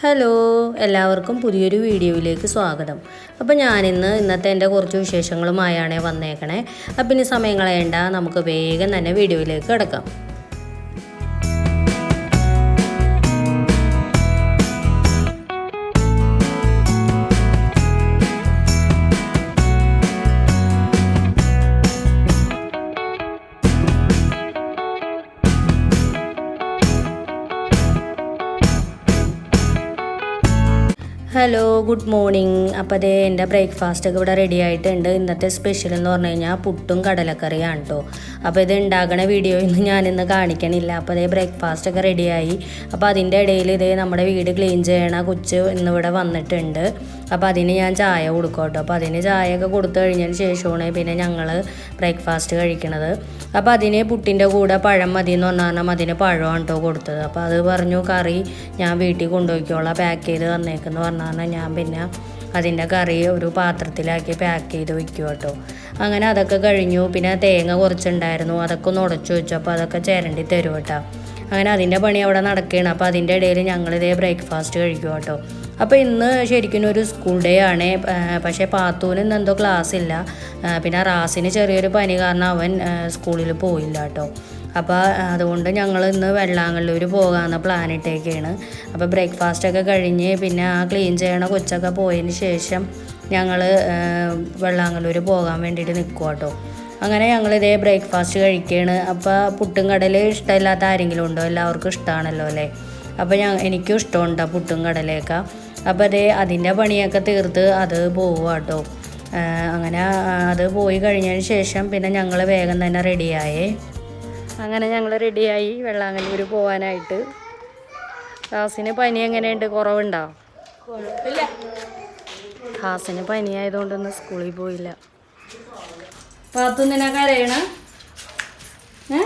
Hello എല്ലാവർക്കും പുതിയൊരു വീഡിയോയിലേക്ക് സ്വാഗതം. അപ്പോൾ ഞാനിന്ന് ഇന്നത്തെ എന്റെ കുറച്ച് വിശേഷങ്ങളുമായാണ് വന്നേക്കണേ. അപ്പം ഇനി സമയം നമുക്ക് വേഗം തന്നെ വീഡിയോയിലേക്ക് കിടക്കാം. Hello good morning. അപ്പോൾ അതേ എന്റെ ബ്രേക്ക്ഫാസ്റ്റ് ഒക്കെ ഇവിടെ റെഡി ആയിട്ടുണ്ട്. ഇന്നത്തെ സ്പെഷ്യൽ എന്ന് പറഞ്ഞു കഴിഞ്ഞാൽ പുട്ടും കടലക്കറിയാണ് കേട്ടോ അപ്പോൾ ഇത് ഉണ്ടാക്കണ വീഡിയോ ഇന്ന് ഞാനിന്ന് കാണിക്കണില്ല. അപ്പോൾ അതേ ബ്രേക്ക്ഫാസ്റ്റ് ഒക്കെ റെഡിയായി അപ്പോൾ അതിന്റെ ഇടയിൽ ഇതേ നമ്മുടെ വീട് ക്ലീൻ ചെയ്യണ കൊച്ച് ഇന്നിവിടെ വന്നിട്ടുണ്ട്. അപ്പോൾ അതിന് ഞാൻ ചായ കൊടുക്കും കേട്ടോ അപ്പോൾ അതിന് ചായയൊക്കെ കൊടുത്തു കഴിഞ്ഞതിന് ശേഷമാണ് പിന്നെ ഞങ്ങൾ ബ്രേക്ക്ഫാസ്റ്റ് കഴിക്കണത്. അപ്പോൾ അതിന് പുട്ടിന്റെ കൂടെ പഴം മതി എന്ന് പറഞ്ഞാൽ അതിന് പഴമാണ് കേട്ടോ കൊടുത്തത്. അപ്പോൾ അത് പറഞ്ഞു കറി ഞാൻ വീട്ടിൽ കൊണ്ടുപോയിക്കോളാം. പാക്ക് ചെയ്ത് തന്നേക്കെന്ന് പറഞ്ഞാൽ ഞാൻ പിന്നെ അതിന്റെ കറി ഒരു പാത്രത്തിലാക്കി പാക്ക് ചെയ്ത് വയ്ക്കും കേട്ടോ. അങ്ങനെ അതൊക്കെ കഴിഞ്ഞു. പിന്നെ തേങ്ങ കുറച്ചുണ്ടായിരുന്നു. അതൊക്കെ ഒന്ന് ഉടച്ചു വെച്ചു. അപ്പോൾ അതൊക്കെ ചിരണ്ടി തരും കേട്ടോ. അങ്ങനെ അതിന്റെ പണി അവിടെ നടക്കുകയാണ്. അപ്പോൾ അതിന്റെ ഇടയിൽ ഞങ്ങളിതേ ബ്രേക്ക്ഫാസ്റ്റ് കഴിക്കും കേട്ടോ. അപ്പോൾ ഇന്ന് ശരിക്കും ഒരു സ്കൂൾ ഡേ ആണ്. പക്ഷേ പാത്തൂന് ഇന്ന് എന്തോ ക്ലാസ് ഇല്ല. പിന്നെ റാസിന് ചെറിയൊരു പനി കാരണം അവൻ സ്കൂളിൽ പോയില്ല കേട്ടോ. അപ്പോൾ അതുകൊണ്ട് ഞങ്ങൾ ഇന്ന് വെള്ളാങ്കല്ലൂർ പോകാമെന്ന് പ്ലാൻ ഇട്ടേക്കാണ്. അപ്പോൾ ബ്രേക്ക്ഫാസ്റ്റൊക്കെ കഴിഞ്ഞ് പിന്നെ ആ ക്ലീൻ ചെയ്യണ കൊച്ചൊക്കെ പോയതിന് ശേഷം ഞങ്ങൾ വെള്ളാങ്കല്ലൂർ പോകാൻ വേണ്ടിയിട്ട് നിൽക്കുക കേട്ടോ അങ്ങനെ ഞങ്ങൾ ഇതേ ബ്രേക്ക്ഫാസ്റ്റ് കഴിക്കുകയാണ് അപ്പോൾ പുട്ടും കടൽ ഇഷ്ടമില്ലാത്ത ആരെങ്കിലും ഉണ്ടോ? എല്ലാവർക്കും ഇഷ്ടമാണല്ലോ അല്ലേ? അപ്പോൾ ഞാൻ എനിക്കും ഇഷ്ടമുണ്ട് പുട്ടും കടലയൊക്കെ അപ്പോൾ അതേ അതിന്റെ പണിയൊക്കെ തീർത്ത് അത് പോവുക കേട്ടോ അങ്ങനെ അത് പോയി കഴിഞ്ഞതിന് ശേഷം പിന്നെ ഞങ്ങൾ വേഗം തന്നെ റെഡിയായേ അങ്ങനെ ഞങ്ങൾ റെഡിയായി വെള്ളാങ്കല്ലൂർ പോകാനായിട്ട് ഹാസിന് പനി എങ്ങനെയുണ്ട്? കുറവുണ്ടോ? ഹാസിന് പനി ആയതുകൊണ്ട് ഇന്ന് സ്കൂളിൽ പോയില്ല. പാത്തു നിന്നെ കരയണ? ഏ?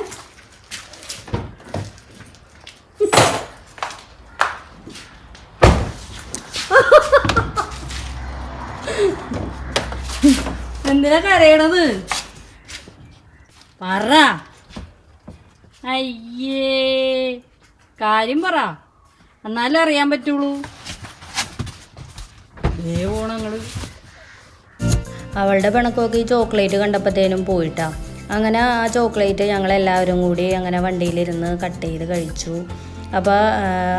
എന്തിനാ കരയണത്? പറ. അയ്യേ. കാര്യം പറ. എന്നാലും അറിയാൻ പറ്റുള്ളൂ. പോണങ്ങൾ അവളുടെ പിണക്കൊക്കെ ഈ ചോക്ലേറ്റ് കണ്ടപ്പോഴത്തേനും പോയിട്ടാ. അങ്ങനെ ആ ചോക്ലേറ്റ് ഞങ്ങളെല്ലാവരും കൂടി അങ്ങനെ വണ്ടിയിലിരുന്ന് കട്ട് ചെയ്ത് കഴിച്ചു. അപ്പോൾ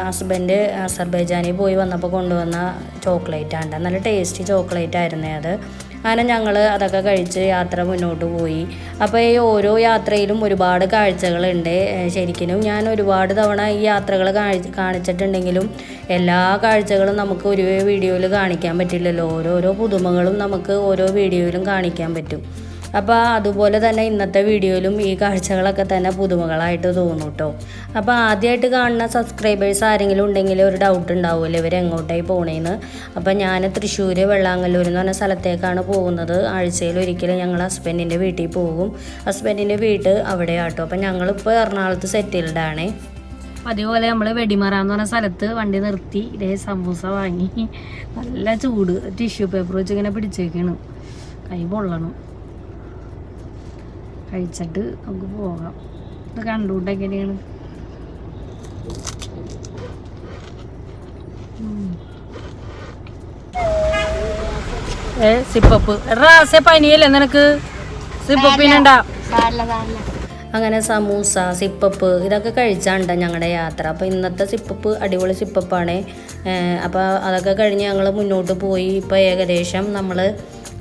ഹസ്ബൻഡ് അസർബൈജാനിൽ പോയി വന്നപ്പോൾ കൊണ്ടുവന്ന ചോക്ലേറ്റ് ആണ് നല്ല ടേസ്റ്റി ചോക്ലേറ്റ് ആയിരുന്നേ അത്. അങ്ങനെ ഞങ്ങൾ അതൊക്കെ കഴിച്ച് യാത്ര മുന്നോട്ട് പോയി. അപ്പോൾ ഈ ഓരോ യാത്രയിലും ഒരുപാട് കാഴ്ചകളുണ്ട്. ശരിക്കും ഞാൻ ഒരുപാട് തവണ ഈ യാത്രകൾ കാണി കാണിച്ചിട്ടുണ്ടെങ്കിലും എല്ലാ കാഴ്ചകളും നമുക്ക് ഒരു വീഡിയോയിൽ കാണിക്കാൻ പറ്റില്ലല്ലോ. ഓരോരോ പുതുമകളും നമുക്ക് ഓരോ വീഡിയോയിലും കാണിക്കാൻ പറ്റും. അപ്പോൾ അതുപോലെ തന്നെ ഇന്നത്തെ വീഡിയോയിലും ഈ കാഴ്ചകളൊക്കെ തന്നെ പുതുമകളായിട്ട് തോന്നും കേട്ടോ അപ്പോൾ ആദ്യമായിട്ട് കാണുന്ന സബ്സ്ക്രൈബേഴ്സ് ആരെങ്കിലും ഉണ്ടെങ്കിൽ ഒരു ഡൗട്ട് ഉണ്ടാവുമല്ലോ ഇവർ എങ്ങോട്ടായി പോണേന്ന്. അപ്പോൾ ഞാൻ തൃശ്ശൂർ വെള്ളാങ്കല്ലൂർ എന്ന് പറഞ്ഞ സ്ഥലത്തേക്കാണ് പോകുന്നത്. ആഴ്ചയിൽ ഒരിക്കലും ഞങ്ങൾ ഹസ്ബൻഡിന്റെ വീട്ടിൽ പോകും. ഹസ്ബൻഡിന്റെ വീട് അവിടെയാട്ടോ. അപ്പോൾ ഞങ്ങളിപ്പോൾ എറണാകുളത്ത് സെറ്റിൽഡ് ആണേ. അതേപോലെ നമ്മൾ വെടിമറ എന്ന് പറഞ്ഞ സ്ഥലത്ത് വണ്ടി നിർത്തി ഇതേ സമൂസ വാങ്ങി. നല്ല ചൂട്. ടിഷ്യൂ പേപ്പർ വെച്ച് ഇങ്ങനെ പിടിച്ചേക്കണം. കൈ പൊള്ളണം. കഴിച്ചിട്ട് നമുക്ക് പോകാം. ഇത് കണ്ടുകൊണ്ട് എങ്ങനെയാണ്? ഏ സിപ്പപ്പ്. റാസെ പനിയല്ലേ നിനക്ക്? സിപ്പപ്പിനുണ്ടാ അങ്ങനെ സമൂസ സിപ്പപ്പ് ഇതൊക്കെ കഴിച്ചാണ്ട ഞങ്ങളുടെ യാത്ര. അപ്പോൾ ഇന്നത്തെ സിപ്പപ്പ് അടിപൊളി സിപ്പപ്പാണ്. അപ്പോൾ അതൊക്കെ കഴിഞ്ഞ് ഞങ്ങൾ മുന്നോട്ട് പോയി. ഇപ്പോൾ ഏകദേശം നമ്മൾ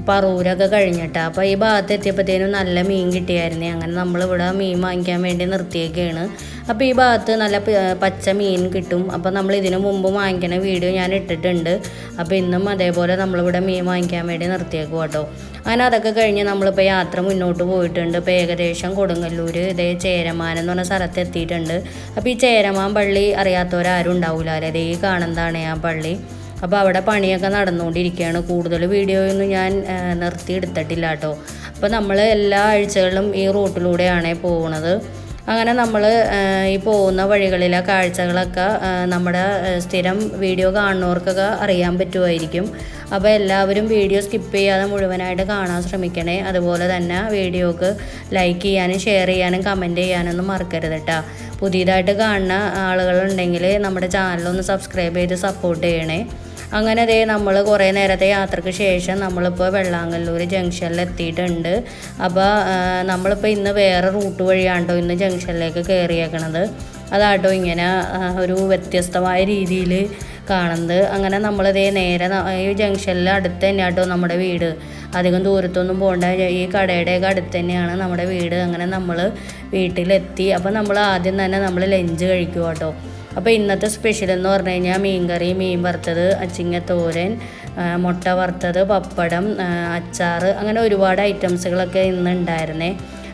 പറൂരൊക്കെ കഴിഞ്ഞിട്ട്. അപ്പോൾ ഈ ഭാഗത്ത് എത്തിയപ്പോഴത്തേനും നല്ല മീൻ കിട്ടിയായിരുന്നു. അങ്ങനെ നമ്മളിവിടെ മീൻ വാങ്ങിക്കാൻ വേണ്ടി നിർത്തിയൊക്കെയാണ് അപ്പോൾ ഈ ഭാഗത്ത് നല്ല പച്ച മീൻ കിട്ടും. അപ്പോൾ നമ്മൾ ഇതിനു മുമ്പ് വാങ്ങിക്കണ വീഡിയോ ഞാൻ ഇട്ടിട്ടുണ്ട്. അപ്പോൾ ഇന്നും അതേപോലെ നമ്മളിവിടെ മീൻ വാങ്ങിക്കാൻ വേണ്ടി നിർത്തിയേക്കും കേട്ടോ. അങ്ങനെ അതൊക്കെ കഴിഞ്ഞ് നമ്മളിപ്പോൾ യാത്ര മുന്നോട്ട് പോയിട്ടുണ്ട്. ഇപ്പോൾ ഏകദേശം കൊടുങ്ങല്ലൂർ ഇതേ ചേരമാൻ എന്ന് പറഞ്ഞ സ്ഥലത്ത് എത്തിയിട്ടുണ്ട്. അപ്പോൾ ഈ ചേരമാൻ പള്ളി അറിയാത്തവരാരും ഉണ്ടാവില്ല അല്ലേ? ഈ കാണുന്നതാണ് ആ പള്ളി. അപ്പോൾ അവിടെ പണിയൊക്കെ നടന്നുകൊണ്ടിരിക്കുകയാണ്. കൂടുതൽ വീഡിയോയൊന്നും ഞാൻ നിർത്തിയെടുത്തിട്ടില്ല കേട്ടോ. അപ്പോൾ നമ്മൾ എല്ലാ ആഴ്ചകളിലും ഈ റൂട്ടിലൂടെയാണ് പോകുന്നത് അങ്ങനെ നമ്മൾ ഈ പോകുന്ന വഴികളിലെ കാഴ്ചകളൊക്കെ നമ്മുടെ സ്ഥിരം വീഡിയോ കാണുന്നവർക്കൊക്കെ അറിയാൻ പറ്റുമായിരിക്കും. അപ്പോൾ എല്ലാവരും വീഡിയോ സ്കിപ്പ് ചെയ്യാതെ മുഴുവനായിട്ട് കാണാൻ ശ്രമിക്കണേ. അതുപോലെ തന്നെ വീഡിയോക്ക് ലൈക്ക് ചെയ്യാനും ഷെയർ ചെയ്യാനും കമന്റ് ചെയ്യാനൊന്നും മറക്കരുത് കേട്ടോ. പുതിയതായിട്ട് കാണുന്ന ആളുകളുണ്ടെങ്കിൽ നമ്മുടെ ചാനലൊന്ന് സബ്സ്ക്രൈബ് ചെയ്ത് സപ്പോർട്ട് ചെയ്യണേ. അങ്ങനെ ദേ നമ്മൾ കുറേ നേരത്തെ യാത്രയ്ക്ക് ശേഷം നമ്മളിപ്പോൾ വെള്ളാങ്കല്ലൂർ ജംഗ്ഷനിൽ എത്തിയിട്ടുണ്ട് അപ്പോൾ നമ്മളിപ്പോൾ ഇന്ന് വേറെ റൂട്ട് വഴിയാണ്ടോ ഇന്ന് ജംഗ്ഷനിലേക്ക് കയറിയേക്കണത് അതാട്ടോ ഇങ്ങനെ ഒരു വ്യത്യസ്തമായ രീതിയിൽ കാണുന്നത്. അങ്ങനെ നമ്മളിതേ നേരെ ഈ ജംഗ്ഷനിൽ അടുത്ത് തന്നെ ആട്ടോ നമ്മുടെ വീട്. അധികം ദൂരത്തൊന്നും പോകേണ്ട ഈ കടയുടെയൊക്കെ അടുത്ത് തന്നെയാണ് നമ്മുടെ വീട്. അങ്ങനെ നമ്മൾ വീട്ടിലെത്തി. അപ്പോൾ നമ്മൾ ആദ്യം തന്നെ നമ്മൾ ലഞ്ച് കഴിക്കുക കേട്ടോ അപ്പോൾ ഇന്നത്തെ സ്പെഷ്യൽ എന്ന് പറഞ്ഞു കഴിഞ്ഞാൽ മീൻകറി മീൻ വറുത്തത് അച്ചിങ്ങ തോരൻ മുട്ട വറുത്തത് പപ്പടം അച്ചാർ അങ്ങനെ ഒരുപാട് ഐറ്റംസുകളൊക്കെ ഇന്ന് ഉണ്ടായിരുന്നേ.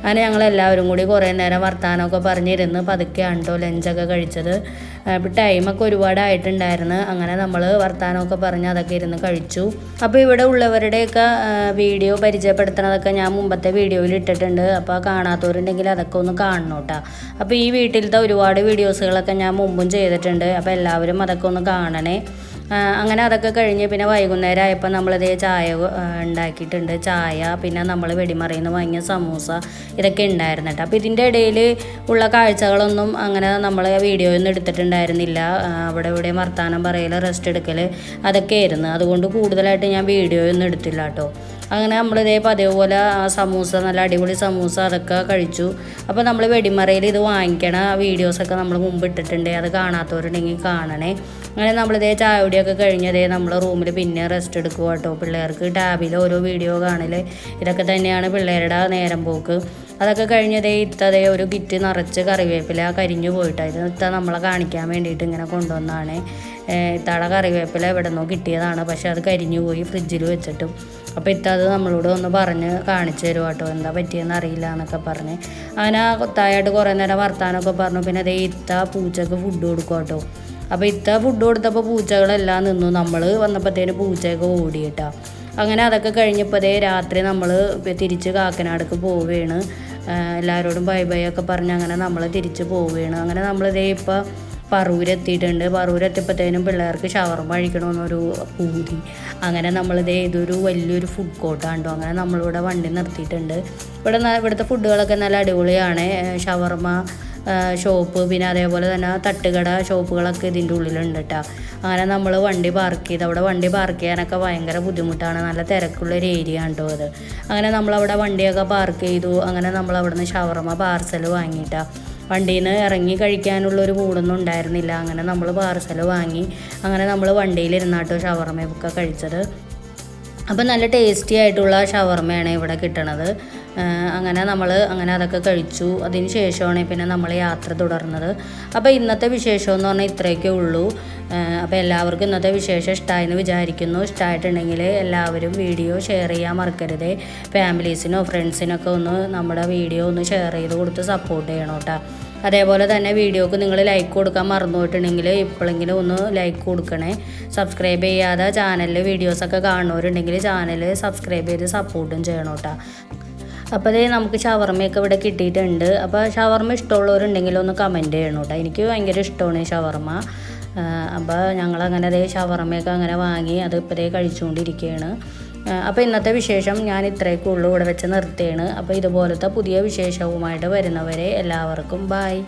അങ്ങനെ ഞങ്ങൾ എല്ലാവരും കൂടി കുറേ നേരം വർത്താനമൊക്കെ പറഞ്ഞിരുന്ന് പതുക്കെയാണ് കേട്ടോ ലഞ്ചൊക്കെ കഴിച്ചത്. അപ്പോൾ ടൈമൊക്കെ ഒരുപാടായിട്ടുണ്ടായിരുന്നു. അങ്ങനെ നമ്മൾ വർത്താനമൊക്കെ പറഞ്ഞ് അതൊക്കെ ഇരുന്ന് കഴിച്ചു. അപ്പോൾ ഇവിടെ ഉള്ളവരുടെയൊക്കെ വീഡിയോ പരിചയപ്പെടുത്തണതൊക്കെ ഞാൻ മുമ്പത്തെ വീഡിയോയിൽ ഇട്ടിട്ടുണ്ട്. അപ്പോൾ കാണാത്തവരുണ്ടെങ്കിൽ അതൊക്കെ ഒന്ന് കാണണം കേട്ടോ അപ്പോൾ ഈ വീട്ടിലത്തെ ഒരുപാട് വീഡിയോസുകളൊക്കെ ഞാൻ മുമ്പും ചെയ്തിട്ടുണ്ട്. അപ്പോൾ എല്ലാവരും അതൊക്കെ ഒന്ന് കാണണേ. അങ്ങനെ അതൊക്കെ കഴിഞ്ഞ് പിന്നെ വൈകുന്നേരം ആയപ്പോൾ നമ്മളിതേ ചായ ഉണ്ടാക്കിയിട്ടുണ്ട്. ചായ പിന്നെ നമ്മൾ വെടിമറിയിൽ നിന്ന് വാങ്ങിയ സമൂസ ഇതൊക്കെ ഉണ്ടായിരുന്നു കേട്ടോ. അപ്പോൾ ഇതിന്റെ ഇടയിൽ ഉള്ള കാഴ്ചകളൊന്നും അങ്ങനെ നമ്മൾ വീഡിയോയൊന്നും എടുത്തിട്ടുണ്ടായിരുന്നില്ല. ആ, അവിടെ ഇവിടെ വർത്താനം പറയൽ റെസ്റ്റ് എടുക്കൽ അതൊക്കെ ആയിരുന്നു അതുകൊണ്ട് കൂടുതലായിട്ട് ഞാൻ വീഡിയോയൊന്നും എടുത്തില്ല കേട്ടോ. അങ്ങനെ നമ്മൾ പതിവ് അതേപോലെ ആ സമൂസ നല്ല അടിപൊളി സമൂസ അതൊക്കെ കഴിച്ചു. അപ്പോൾ നമ്മൾ വെടിമറയിൽ ഇത് വാങ്ങിക്കണ വീഡിയോസൊക്കെ നമ്മൾ മുമ്പ് ഇട്ടിട്ടുണ്ട്. അത് കാണാത്തവരുണ്ടെങ്കിൽ കാണണേ. അങ്ങനെ നമ്മളിതേ ചായപൊടിയൊക്കെ കഴിഞ്ഞതേ നമ്മൾ റൂമിൽ പിന്നെ റെസ്റ്റ് എടുക്കുക കേട്ടോ പിള്ളേർക്ക്. ടാബിൽ ഓരോ വീഡിയോ കാണൽ ഇതൊക്കെ തന്നെയാണ് പിള്ളേരുടെ നേരം പോക്ക്. അതൊക്കെ കഴിഞ്ഞതേ ഇത്തതേ ഒരു കിറ്റ് നിറച്ച് കറിവേപ്പില കരിഞ്ഞു പോയിട്ടായിരുന്നു ഇത്ത നമ്മളെ കാണിക്കാൻ വേണ്ടിയിട്ട് ഇങ്ങനെ കൊണ്ടുവന്നാണ്. ഇത്തട കറിവേപ്പില എവിടെ നിന്നോ കിട്ടിയതാണ്. പക്ഷെ അത് കരിഞ്ഞു പോയി ഫ്രിഡ്ജിൽ വെച്ചിട്ടും. അപ്പോൾ ഇത്ത അത് നമ്മളോട് ഒന്ന് പറഞ്ഞ് കാണിച്ചു തരും കേട്ടോ? എന്താ പറ്റിയെന്ന് അറിയില്ല എന്നൊക്കെ പറഞ്ഞ്. അങ്ങനെ കൊത്തായിട്ട് കുറേ നേരം വർത്താനമൊക്കെ പറഞ്ഞു. പിന്നെ അതേ ഇത്ത പൂച്ചക്ക് ഫുഡ് കൊടുക്കും കേട്ടോ. അപ്പോൾ ഇത്ത ഫുഡ് കൊടുത്തപ്പോൾ പൂച്ചകളെല്ലാം നിന്നു. നമ്മൾ വന്നപ്പോഴത്തേന് പൂച്ചയൊക്കെ ഓടിയിട്ടാ അങ്ങനെ അതൊക്കെ കഴിഞ്ഞപ്പോഴേ രാത്രി നമ്മൾ തിരിച്ച് കാക്കനാടക്ക് പോവുകയാണ് എല്ലാവരോടും ബൈ ബൈ ഒക്കെ പറഞ്ഞ് അങ്ങനെ നമ്മൾ തിരിച്ച് പോവുകയാണ് അങ്ങനെ നമ്മളിതേ ഇപ്പോൾ പറൂരെത്തിയിട്ടുണ്ട് പറൂരെത്തിയപ്പോഴത്തേനും പിള്ളേർക്ക് ഷവർമ കഴിക്കണമെന്നൊരു പൂതി. അങ്ങനെ നമ്മളിത് ഏതൊരു വലിയൊരു ഫുഡ് കോർട്ടാണ്ടോ അങ്ങനെ നമ്മളിവിടെ വണ്ടി നിർത്തിയിട്ടുണ്ട്. ഇവിടെ ഇവിടുത്തെ ഫുഡുകളൊക്കെ നല്ല അടിപൊളിയാണ്. ഷവർമ ഷോപ്പ് പിന്നെ അതേപോലെ തന്നെ തട്ടുകട ഷോപ്പുകളൊക്കെ ഇതിന്റെ ഉള്ളിലുണ്ട് കേട്ടോ അങ്ങനെ നമ്മൾ വണ്ടി പാർക്ക് ചെയ്ത് അവിടെ വണ്ടി പാർക്ക് ചെയ്യാനൊക്കെ ഭയങ്കര ബുദ്ധിമുട്ടാണ്. നല്ല തിരക്കുള്ള ഒരു ഏരിയ കേട്ടോ അത്. അങ്ങനെ നമ്മളവിടെ വണ്ടിയൊക്കെ പാർക്ക് ചെയ്തു. അങ്ങനെ നിന്ന് ഷവർമ പാർസൽ വാങ്ങിയിട്ടാ. വണ്ടിയിൽ നിന്ന് ഇറങ്ങി കഴിക്കാനുള്ളൊരു മൂടൊന്നും ഉണ്ടായിരുന്നില്ല. അങ്ങനെ നമ്മൾ പാർസൽ വാങ്ങി അങ്ങനെ നമ്മൾ വണ്ടിയിലിരുന്നാട്ടോ ഷവർമയൊക്കെ കഴിച്ചത്. അപ്പം നല്ല ടേസ്റ്റി ആയിട്ടുള്ള ഷവർമയാണ് ഇവിടെ കിട്ടണത്. അങ്ങനെ നമ്മൾ അങ്ങനെ അതൊക്കെ കഴിച്ചു. അതിന് ശേഷമാണ് പിന്നെ നമ്മൾ യാത്ര തുടർന്നത്. അപ്പോൾ ഇന്നത്തെ വിശേഷം എന്ന് പറഞ്ഞാൽ ഇത്രയൊക്കെ ഉള്ളൂ. അപ്പോൾ എല്ലാവർക്കും ഇന്നത്തെ വിശേഷം ഇഷ്ടമായെന്ന് വിചാരിക്കുന്നു. ഇഷ്ടമായിട്ടുണ്ടെങ്കിൽ എല്ലാവരും വീഡിയോ ഷെയർ ചെയ്യാൻ മറക്കരുത്. ഫാമിലീസിനോ ഫ്രണ്ട്സിനൊക്കെ ഒന്ന് നമ്മുടെ വീഡിയോ ഒന്ന് ഷെയർ ചെയ്ത് കൊടുത്ത് സപ്പോർട്ട് ചെയ്യണം കേട്ടോ. അതേപോലെ തന്നെ വീഡിയോക്ക് നിങ്ങൾ ലൈക്ക് കൊടുക്കാൻ മറന്നുപോയിട്ടുണ്ടെങ്കിൽ ഇപ്പോഴെങ്കിലും ഒന്ന് ലൈക്ക് കൊടുക്കണേ. സബ്സ്ക്രൈബ് ചെയ്യാതെ ചാനലിൽ വീഡിയോസൊക്കെ കാണുന്നവരുണ്ടെങ്കിൽ ചാനൽ സബ്സ്ക്രൈബ് ചെയ്ത് സപ്പോർട്ടും ചെയ്യണം കേട്ടോ. അപ്പോൾ അതേ നമുക്ക് ഷവർമ്മയൊക്കെ ഇവിടെ കിട്ടിയിട്ടുണ്ട്. അപ്പോൾ ഷവർമ്മ ഇഷ്ടമുള്ളവരുണ്ടെങ്കിൽ ഒന്ന് കമന്റ് ചെയ്യണം കേട്ടോ. എനിക്ക് ഭയങ്കര ഇഷ്ടമാണ് ഷവർമ്മ അപ്പോൾ ഞങ്ങളങ്ങനെ അതേ ഷവർമ്മയൊക്കെ അങ്ങനെ വാങ്ങി അത് ഇപ്പോഴേ കഴിച്ചുകൊണ്ടിരിക്കുകയാണ് അപ്പോൾ ഇന്നത്തെ വിശേഷം ഞാൻ ഇത്രയൊക്കെ ഉള്ളൂ. ഇവിടെ വെച്ച് നിർത്തുകയാണ് അപ്പോൾ ഇതുപോലത്തെ പുതിയ വിശേഷവുമായിട്ട് വരുന്നവരെ എല്ലാവർക്കും ബായ്